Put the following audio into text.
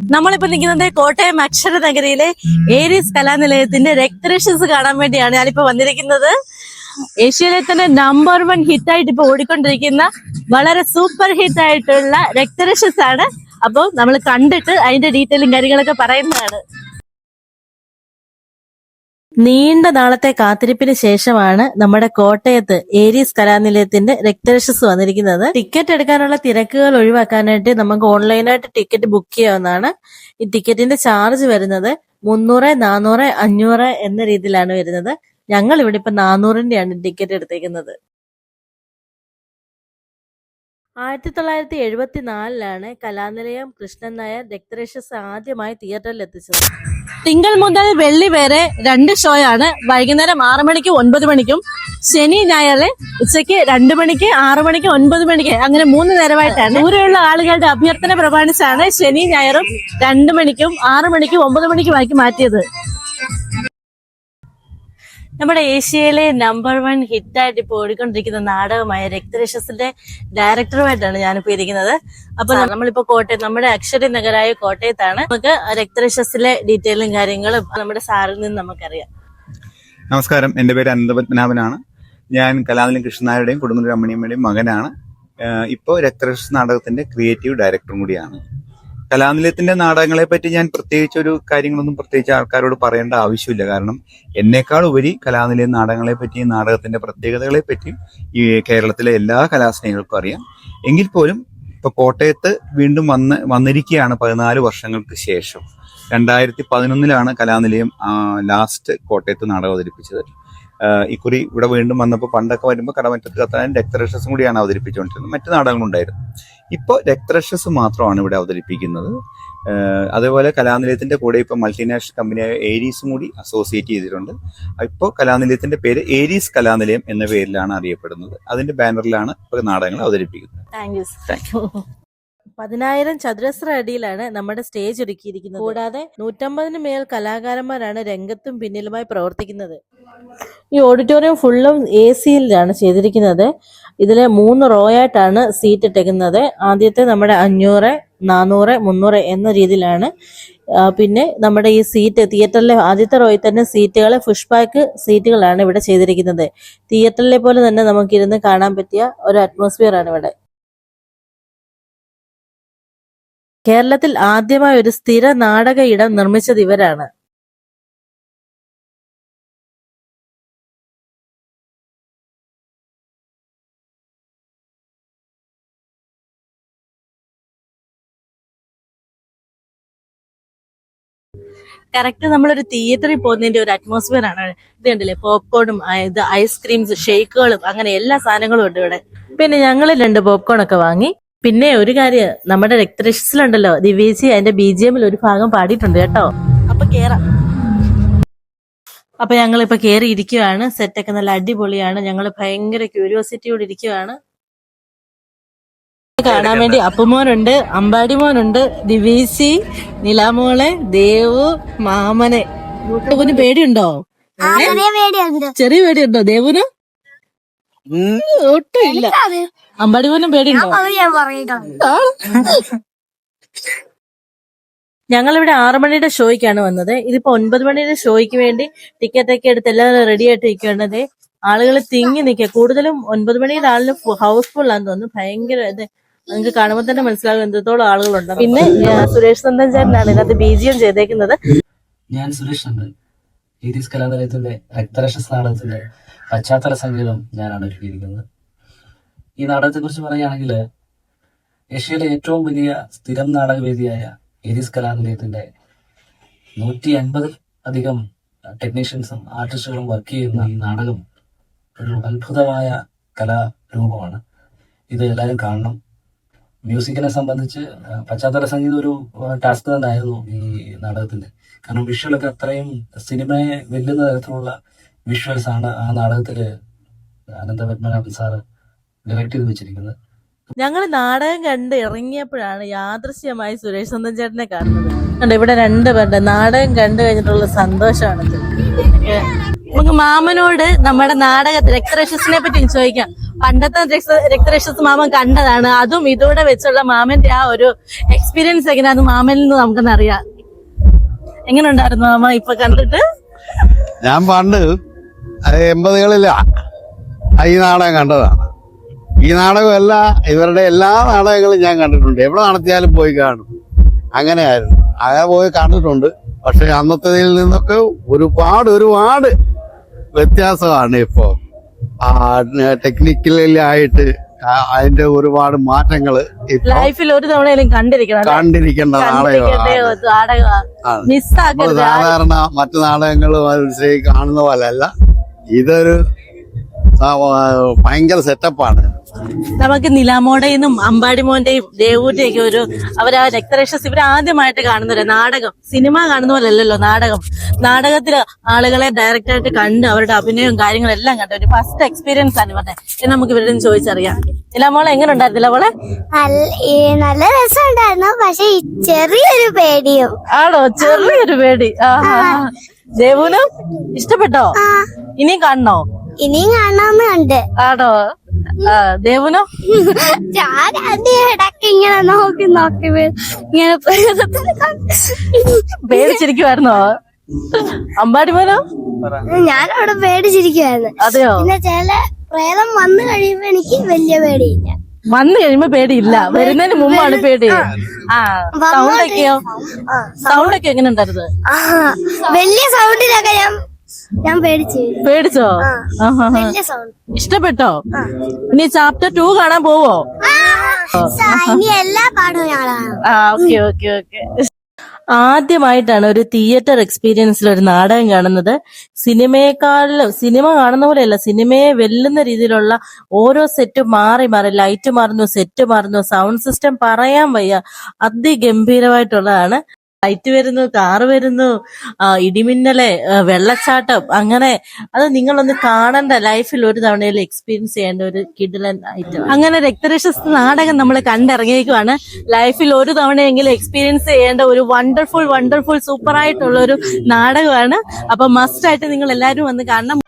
നമ്മളിപ്പോ നിൽക്കുന്നത് കോട്ടയം അക്ഷര നഗരിയിലെ ഏരീസ് കലാനിലയത്തിന്റെ രക്തരക്ഷസ് കാണാൻ വേണ്ടിയാണ് ഞാനിപ്പോ വന്നിരിക്കുന്നത്. ഏഷ്യയിലെ തന്നെ നമ്പർ വൺ ഹിറ്റായിട്ട് ഇപ്പൊ ഓടിക്കൊണ്ടിരിക്കുന്ന വളരെ സൂപ്പർ ഹിറ്റ് ആയിട്ടുള്ള രക്തരക്ഷസ് ആണ് അപ്പോൾ നമ്മൾ കണ്ടിട്ട് അതിന്റെ ഡീറ്റെയിലും കാര്യങ്ങളൊക്കെ പറയുന്നതാണ്. നീണ്ട നാളത്തെ കാത്തിരിപ്പിന് ശേഷമാണ് നമ്മുടെ കോട്ടയത്ത് ഏരീസ് കലാനിലയത്തിന്റെ രക്തരക്ഷസ് വന്നിരിക്കുന്നത്. ടിക്കറ്റ് എടുക്കാനുള്ള തിരക്കുകൾ ഒഴിവാക്കാനായിട്ട് നമുക്ക് ഓൺലൈനായിട്ട് ടിക്കറ്റ് ബുക്ക് ചെയ്യാവുന്നതാണ്. ഈ ടിക്കറ്റിന്റെ ചാർജ് വരുന്നത് മുന്നൂറ് നാനൂറ് അഞ്ഞൂറ് എന്ന രീതിയിലാണ് വരുന്നത്. ഞങ്ങൾ ഇവിടെ ഇപ്പൊ നാനൂറിന്റെയാണ് ടിക്കറ്റ് എടുത്തേക്കുന്നത്. ആയിരത്തി തൊള്ളായിരത്തി എഴുപത്തി നാലിലാണ് കലാനിലയം കൃഷ്ണൻ നായർ രക്തരക്ഷസ് ആദ്യമായി തിയേറ്ററിൽ എത്തിച്ചത്. തിങ്കൾ മുതൽ വെള്ളി വരെ രണ്ട് ഷോയാണ് വൈകുന്നേരം ആറു മണിക്ക് ഒൻപത് മണിക്കും ശനി ഞായറ് ഉച്ചയ്ക്ക് രണ്ട് മണിക്ക് ആറു മണിക്ക് ഒൻപത് മണിക്ക് അങ്ങനെ മൂന്ന് നേരമായിട്ടാണ്. ദൂരെയുള്ള ആളുകളുടെ അഭ്യർത്ഥന പ്രമാണിച്ചാണ് ശനി ഞായറും രണ്ട് മണിക്കും ആറു മണിക്കും ഒമ്പത് മണിക്കുമാക്കി മാറ്റിയത്. നമ്മുടെ ഏഷ്യയിലെ നമ്പർ വൺ ഹിറ്റായിട്ട് ഇപ്പോൾ ഓടിക്കൊണ്ടിരിക്കുന്ന നാടകമായ രക്തരക്ഷസിന്റെ ഡയറക്ടറുമായിട്ടാണ് ഞാനിപ്പോ ഇരിക്കുന്നത്. അപ്പൊ നമ്മളിപ്പോ കോട്ടയം നമ്മുടെ അക്ഷര നഗരായ കോട്ടയത്താണ്. നമുക്ക് രക്തരക്ഷസിലെ ഡീറ്റെയിലും കാര്യങ്ങളും നമ്മുടെ സാറിൽ നിന്ന് നമുക്കറിയാം. നമസ്കാരം. എന്റെ പേര് അനന്തപത്മനാഭനാണ്. ഞാൻ കലാനിലം കൃഷ്ണനായരുടെയും കുടുംബ രമണിയമ്മയുടെയും മകനാണ്. ഇപ്പോൾ രക്തരക്ഷ നാടകത്തിന്റെ ക്രിയേറ്റീവ് ഡയറക്ടറും കൂടിയാണ്. കലാനിലയത്തിന്റെ നാടകങ്ങളെ പറ്റി ഞാൻ പ്രത്യേകിച്ച് ഒരു കാര്യങ്ങളൊന്നും പ്രത്യേകിച്ച് ആൾക്കാരോട് പറയേണ്ട ആവശ്യമില്ല. കാരണം എന്നേക്കാൾ ഉപരി കലാനിലയം നാടകങ്ങളെ പറ്റിയും നാടകത്തിന്റെ പ്രത്യേകതകളെ പറ്റിയും ഈ കേരളത്തിലെ എല്ലാ കലാസ്നേഹികൾക്കും അറിയാം. എങ്കിൽ പോലും ഇപ്പൊ കോട്ടയത്ത് വീണ്ടും വന്ന് വന്നിരിക്കുകയാണ് പതിനാല് വർഷങ്ങൾക്ക് ശേഷം. രണ്ടായിരത്തി പതിനൊന്നിലാണ് കലാനിലയം ലാസ്റ്റ് കോട്ടയത്ത് നാടകം അവതരിപ്പിച്ചത്. ഇക്കുറി ഇവിടെ വീണ്ടും വന്നപ്പോൾ പണ്ടൊക്കെ വരുമ്പോൾ കടമറ്റത്ത് കത്താൻ രക്തരക്ഷസും കൂടിയാണ് അവതരിപ്പിച്ചുകൊണ്ടിരുന്നത്. മറ്റു നാടകങ്ങളുണ്ടായിരുന്നു ഇപ്പോൾ രക്തരക്ഷസ് മാത്രമാണ് ഇവിടെ അവതരിപ്പിക്കുന്നത്. അതേപോലെ കലാനിലയത്തിന്റെ കൂടെ ഇപ്പോൾ മൾട്ടിനാഷണൽ കമ്പനിയായ ഏരീസും കൂടി അസോസിയേറ്റ് ചെയ്തിട്ടുണ്ട്. ഇപ്പോൾ കലാനിലയത്തിന്റെ പേര് ഏരീസ് കലാനിലയം എന്ന പേരിലാണ് അറിയപ്പെടുന്നത്. അതിന്റെ ബാനറിലാണ് ഇപ്പോൾ നാടകങ്ങൾ അവതരിപ്പിക്കുന്നത്. താങ്ക് യു പതിനായിരം ചതുരശ്ര അടിയിലാണ് നമ്മുടെ സ്റ്റേജ് ഒരുക്കിയിരിക്കുന്നത്. കൂടാതെ നൂറ്റമ്പതിന് മേൽ കലാകാരന്മാരാണ് രംഗത്തും പിന്നിലുമായി പ്രവർത്തിക്കുന്നത്. ഈ ഓഡിറ്റോറിയം ഫുള്ളും എ സിയിലാണ് ചെയ്തിരിക്കുന്നത്. ഇതിൽ മൂന്ന് റോ ആയിട്ടാണ് സീറ്റ് ഇട്ടേക്കുന്നത്. ആദ്യത്തെ നമ്മുടെ അഞ്ഞൂറ് നാനൂറ് മുന്നൂറ് എന്ന രീതിയിലാണ്. പിന്നെ നമ്മുടെ ഈ സീറ്റ് തിയേറ്ററിലെ ആദ്യത്തെ റോയിൽ തന്നെ സീറ്റുകൾ ഫുഷ് പാക്ക് സീറ്റുകളാണ് ഇവിടെ ചെയ്തിരിക്കുന്നത്. തിയേറ്ററിലെ പോലെ തന്നെ നമുക്കിരുന്ന് കാണാൻ പറ്റിയ ഒരു അറ്റ്മോസ്ഫിയർ ആണ് ഇവിടെ. കേരളത്തിൽ ആദ്യമായി ഒരു സ്ഥിര നാടക ഇടം നിർമ്മിച്ചത് ഇവരാണ്. കറക്റ്റ് നമ്മളൊരു തിയേറ്ററിൽ പോകുന്നതിന്റെ ഒരു അറ്റ്മോസ്ഫിയർ ആണ്. ഇത് കണ്ടില്ലേ? പോപ്കോണും ഇത് ഐസ്ക്രീംസ് ഷേക്കുകളും അങ്ങനെ എല്ലാ സാധനങ്ങളും ഉണ്ട് ഇവിടെ. പിന്നെ ഞങ്ങൾ രണ്ട് പോപ്കോൺ ഒക്കെ വാങ്ങി. പിന്നെ ഒരു കാര്യം നമ്മുടെ രക്തരക്ഷസിലുണ്ടല്ലോ ദിവ്യേച്ചി അതിന്റെ ബി ജി എമ്മിൽ ഒരു ഭാഗം പാടിയിട്ടുണ്ട് കേട്ടോ. അപ്പൊ കേറാം. അപ്പൊ ഞങ്ങൾ ഇപ്പൊ കേറി ഇരിക്കുവാണ് സെറ്റൊക്കെ നല്ല അടിപൊളിയാണ്. ഞങ്ങൾ ഭയങ്കര ക്യൂരിയോസിറ്റിയോട് ഇരിക്കുവാണ്. കാണാൻ വേണ്ടി അപ്പുമോനുണ്ട് അമ്പാടിമോനുണ്ട് ദിവീസി നിലാമോളെ ദേവു മാമനെ. ചെറിയ പേടിയുണ്ട്. ചെറിയ പേടിയുണ്ടോ ദേവുന് ഒട്ടും ഇല്ല. അത് അമ്പാടിമോനും പേടിയുണ്ടോ? അത് ഞാൻ ഞങ്ങളിവിടെ ആറു മണിയുടെ ഷോയ്ക്കാണ് വന്നത്. ഇതിപ്പോ ഒൻപത് മണിയുടെ ഷോയ്ക്ക് വേണ്ടി ടിക്കറ്റ് ഒക്കെ എടുത്ത് എല്ലാവരും റെഡി ആയിട്ട് ഇരിക്കേണ്ടത് ആളുകൾ തിങ്ങി നിൽക്കുക. കൂടുതലും ഒൻപത് മണിയുടെ ആളിന് ഹൗസ്ഫുൾ ആണെന്ന് തോന്നുന്നു. ഭയങ്കര ഇത്. നിങ്ങൾക്ക് കാണുമ്പോൾ തന്നെ മനസ്സിലാകും എന്തോളം ആളുകളുണ്ട്. പിന്നെ സുരേഷ് നന്ദൻ ചേട്ടനാണ് ഇതിനകത്ത് ബീജിയം ചെയ്തേക്കുന്നത്. ഞാൻ സുരേഷ് നന്ദൻ. ഈ കലാനിലയത്തിന്റെ രക്തരക്ഷ നാടകത്തിന്റെ പശ്ചാത്തല സംഗീതം ഞാനാണ് ഒരുക്കിയിരിക്കുന്നത്. ഈ നാടകത്തെ കുറിച്ച് പറയുകയാണെങ്കിൽ ഏഷ്യയിലെ ഏറ്റവും വലിയ സ്ഥിരം നാടകവേദിയായ എരിസ് കലാനിലയത്തിന്റെ നൂറ്റി അൻപതിൽ അധികം ടെക്നീഷ്യൻസും ആർട്ടിസ്റ്റുകളും വർക്ക് ചെയ്യുന്ന ഈ നാടകം ഒരു അത്ഭുതമായ കലാരൂപമാണ്. ഇത് എല്ലാവരും കാണണം. മ്യൂസിക്കിനെ സംബന്ധിച്ച് പശ്ചാത്തല സംഗീതം ഒരു ടാസ്ക് തന്നെയായിരുന്നു ഈ നാടകത്തിന്റെ. കാരണം വിഷ്വലൊക്കെ അത്രയും സിനിമയെ വെല്ലുന്ന തരത്തിലുള്ള വിഷ്വൽസ് ആണ് ആ നാടകത്തിൽ അനന്തപത്മനാഭൻ സാറ് ഡയറക്ട് ചെയ്ത് വെച്ചിരിക്കുന്നത്. ഞങ്ങൾ നാടകം കണ്ട് ഇറങ്ങിയപ്പോഴാണ് യാദൃശ്യമായി സുരേഷ് സ്വന്തം ചേട്ടനെ കാണുന്നത്. കണ്ടോ ഇവിടെ രണ്ട് പേരുടെ നാടകം കണ്ടു കഴിഞ്ഞിട്ടുള്ള സന്തോഷമാണ് നമുക്ക് മാമനോട് നമ്മുടെ നാടക രക്തരക്ഷസിനെ പറ്റി ചോദിക്കാം. പണ്ടത്തെ രക്ത- രക്തരക്ഷസ് മാമൻ കണ്ടതാണ്. അതും ഇതോടെ വെച്ചുള്ള മാമന്റെ ആ ഒരു എക്സ്പീരിയൻസ് എങ്ങനെയാന്ന് മാമനിൽ നിന്ന് നമുക്കൊന്ന് അറിയാം എങ്ങനെ ഉണ്ടായിരുന്നു മാമ ഇപ്പൊ കണ്ടിട്ട്? ഞാൻ പണ്ട് എൺപതുകളില്ല എൺപതുകളിലാ ഈ നാടകം കണ്ടതാണ്. ഈ നാടകമല്ല ഇവരുടെ എല്ലാ നാടകങ്ങളും ഞാൻ കണ്ടിട്ടുണ്ട്. എവിടെ നടത്തിയാലും പോയി കാണും. അങ്ങനെയായിരുന്നു. അങ്ങനെ പോയി കണ്ടിട്ടുണ്ട്. പക്ഷെ അന്നത്തേതിൽ നിന്നൊക്കെ ഒരുപാട് ഒരുപാട് വ്യത്യാസമാണ് ഇപ്പോ. ആ ടെക്നിക്കലായിട്ട് അതിന്റെ ഒരുപാട് മാറ്റങ്ങൾ ലൈഫിൽ ഒരു തവണയെങ്കിലും കണ്ടിരിക്കണം. അല്ലേ? കണ്ടിരിക്കേണ്ട നാടകമാണ്. സാധാരണ മറ്റു നാടകങ്ങളും കാണുന്ന കാണുന്ന പോലെയല്ല ഇതൊരു ഭയങ്കര സെറ്റപ്പാണ്. നമുക്ക് നിലാമോടെയും അമ്പാടിമോന്റെയും ദേവൂന്റെയും ഒക്കെ ഒരു അവർ ആ രക്തരക്ഷസ് ഇവർ ആദ്യമായിട്ട് കാണുന്ന ഒരു നാടകം. സിനിമ കാണുന്ന പോലെ അല്ലല്ലോ നാടകം. നാടകത്തിൽ ആളുകളെ ഡയറക്റ്റ് ആയിട്ട് കണ്ട് അവരുടെ അഭിനയവും കാര്യങ്ങളും എല്ലാം കണ്ട് ഒരു ഫസ്റ്റ് എക്സ്പീരിയൻസ് ആണ് ഇവരുടെ. നമുക്ക് ഇവരുടെ ചോദിച്ചറിയാം. നിലാമോളെ എങ്ങനെ ഉണ്ടായിരുന്നില്ല മോളെ നല്ല രസം നല്ല രസമുണ്ടായിരുന്നു. പക്ഷെ ചെറിയൊരു പേടിയും. ആണോ? ചെറിയൊരു പേടി. ദേവുനും ഇഷ്ടപ്പെട്ടോ? ഇനിയും കാണണോ? ഇനിയും കാണാമെന്ന് കണ്ട് ആണോ ദേവനോ? ഞാൻ ഇടയ്ക്ക് ഇടയ്ക്ക് ഇങ്ങനെ നോക്കി നോക്കി ഇങ്ങനെ പേടിച്ചിരിക്കുവായിരുന്നോ? അമ്പാടിമോനോ ഞാൻ അവിടെ പേടിച്ചിരിക്കുവായിരുന്നു. അതെയോ? പിന്നെ ചില പ്രേതം വന്നു കഴിയുമ്പോ എനിക്ക് വലിയ പേടിയില്ല. വന്നു കഴിയുമ്പോ പേടിയില്ല. വരുന്നതിന് മുമ്പാണ് പേടി. ആ. സൗണ്ട് ഒക്കെയോ? സൗണ്ട് ഒക്കെ എങ്ങനെ ഉണ്ടായിരുന്നത് ആ വലിയ സൗണ്ടിലൊക്കെ ഞാൻ ഞാൻ പേടിച്ചു. പേടിച്ചോ. ഇഷ്ടപ്പെട്ടോ? ഇനി ചാപ്റ്റർ ടു കാണാൻ പോവോ? എല്ലാ പാടും ആ ഓക്കെ ഓക്കെ ഓക്കെ ആദ്യമായിട്ടാണ് ഒരു തിയേറ്റർ എക്സ്പീരിയൻസിൽ ഒരു നാടകം കാണുന്നത്. സിനിമയെക്കാളിലും സിനിമ കാണുന്ന പോലെയല്ല സിനിമയെ വെല്ലുന്ന രീതിയിലുള്ള ഓരോ സെറ്റ് മാറി മാറി ലൈറ്റ് മാറുന്നു സെറ്റ് മാറുന്നു സൗണ്ട് സിസ്റ്റം പറയാൻ വയ്യ അതിഗംഭീരമായിട്ടുള്ളതാണ്. ലൈറ്റ് വരുന്നു കാറ് വരുന്നു ഇടിമിന്നലെ വെള്ളച്ചാട്ടം അങ്ങനെ അത് നിങ്ങളൊന്ന് കാണണ്ട ലൈഫിൽ ഒരു തവണയിൽ എക്സ്പീരിയൻസ് ചെയ്യേണ്ട ഒരു കിഡിലൻ ഐറ്റം അങ്ങനെ രക്തരക്ഷസ് നാടകം നമ്മൾ കണ്ടിറങ്ങിയേക്കുവാണ് ലൈഫിൽ ഒരു തവണയെങ്കിലും എക്സ്പീരിയൻസ് ചെയ്യേണ്ട ഒരു വണ്ടർഫുൾ വണ്ടർഫുൾ സൂപ്പർ ആയിട്ടുള്ള ഒരു നാടകമാണ്. അപ്പൊ മസ്റ്റ് ആയിട്ട് നിങ്ങൾ എല്ലാവരും വന്ന് കാണണം.